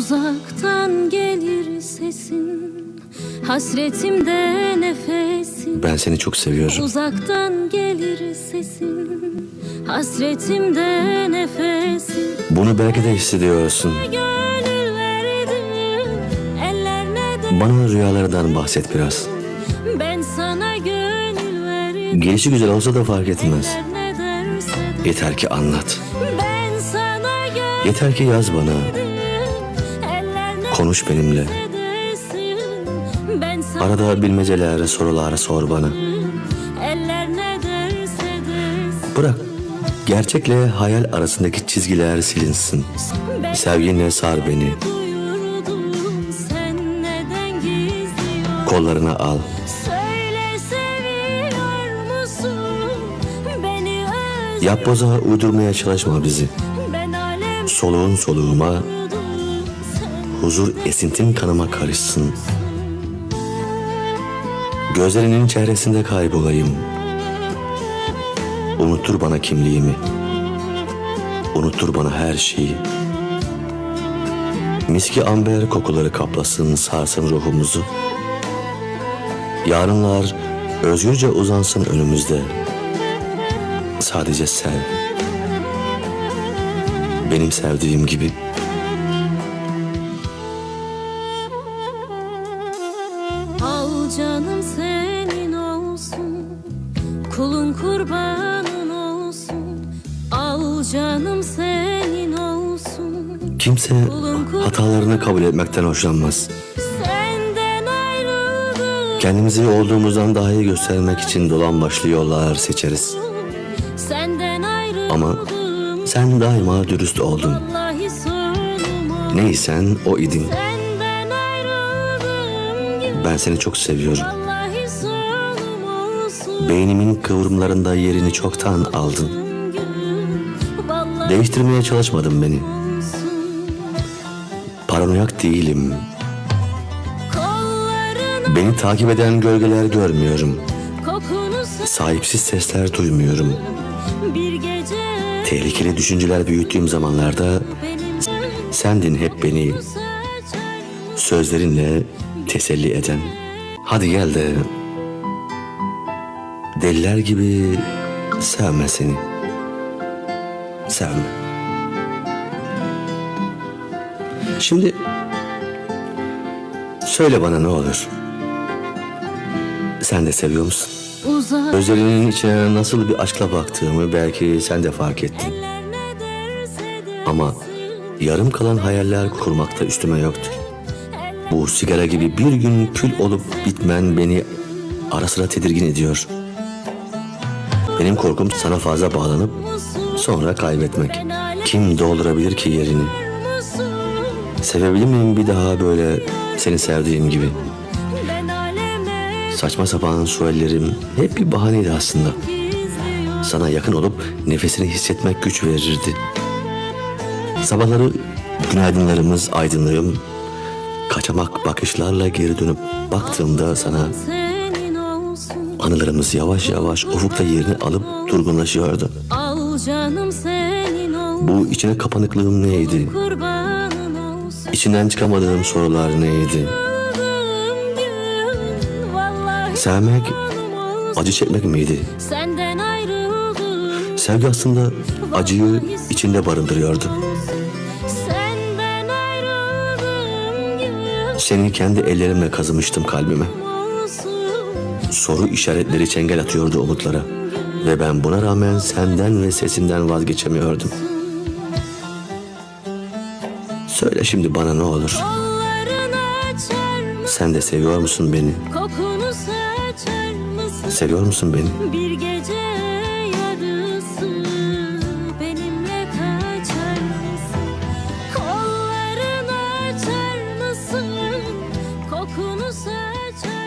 Uzaktan gelir sesin Hasretimde nefesin Ben seni çok seviyorum. Uzaktan gelir sesin Hasretimde nefesin Bunu belki de hissediyorsun. Gönül verdim Ellerine de Bana rüyalardan bahset biraz. Ben sana gönül verdim Gelişi güzel olsa da fark etmez. Yeter ki anlat. Ben sana gönül Yeter ki yaz bana. Konuş benimle. Arada bilmeceler, sorular sor bana. Bırak. Gerçekle hayal arasındaki çizgiler silinsin. Sevginle sar beni. Kollarına al. Yapboza uydurmaya çalışma bizi. Soluğun soluğuma, huzur esintin kanıma karışsın. Gözlerinin çehresinde kaybolayım. Unuttur bana kimliğimi. Unuttur bana her şeyi. Miski amber kokuları kaplasın, sarsın ruhumuzu. Yarınlar özgürce uzansın önümüzde. Sadece sev. Benim sevdiğim gibi. Canım senin olsun Kulun kurbanın olsun Al canım senin olsun Kimse hatalarını kabul etmekten hoşlanmaz. Kendimizi olduğumuzdan daha iyi göstermek için dolan başlı yollar seçeriz. Ama sen daima dürüst oldun. Neysen o idin. Ben seni çok seviyorum. Beynimin kıvrımlarında yerini çoktan aldın. Değiştirmeye çalışmadın beni. Paranoyak değilim. Beni takip eden gölgeler görmüyorum. Sahipsiz sesler duymuyorum. Tehlikeli düşünceler büyüttüğüm zamanlarda sendin hep beni sözlerinle teselli eden. Hadi gel de deliler gibi sevme seni. Sevme. Şimdi söyle bana ne olur. Sen de seviyor musun? uzak Gözlerinin içine nasıl bir aşkla baktığımı belki sen de fark ettin. Ama yarım kalan hayaller kurmakta üstüme yoktur. Bu sigara gibi bir gün kül olup bitmen beni ara sıra tedirgin ediyor. Benim korkum sana fazla bağlanıp sonra kaybetmek. Kim doldurabilir ki yerini? Sevebilir miyim bir daha böyle seni sevdiğim gibi? Saçma sapan suallerim hep bir bahaneydi aslında. Sana yakın olup nefesini hissetmek güç verirdi. Sabahları günaydınlarımız aydınlığım, kaçamak bakışlarla geri dönüp baktığımda sana anılarımız yavaş yavaş ufukta yerini alıp durgunlaşıyordu. Bu içine kapanıklığım neydi? İçinden çıkamadığım sorular neydi? Sevmek, acı çekmek miydi? Sevgi aslında acıyı içinde barındırıyordu. Gün Seni kendi ellerimle kazımıştım kalbime. Soru işaretleri çengel atıyordu umutlara. Ve ben buna rağmen senden ve sesinden vazgeçemiyordum. Söyle şimdi bana ne olur. Sen de seviyor musun beni? Seviyor musun beni? Bir 爱。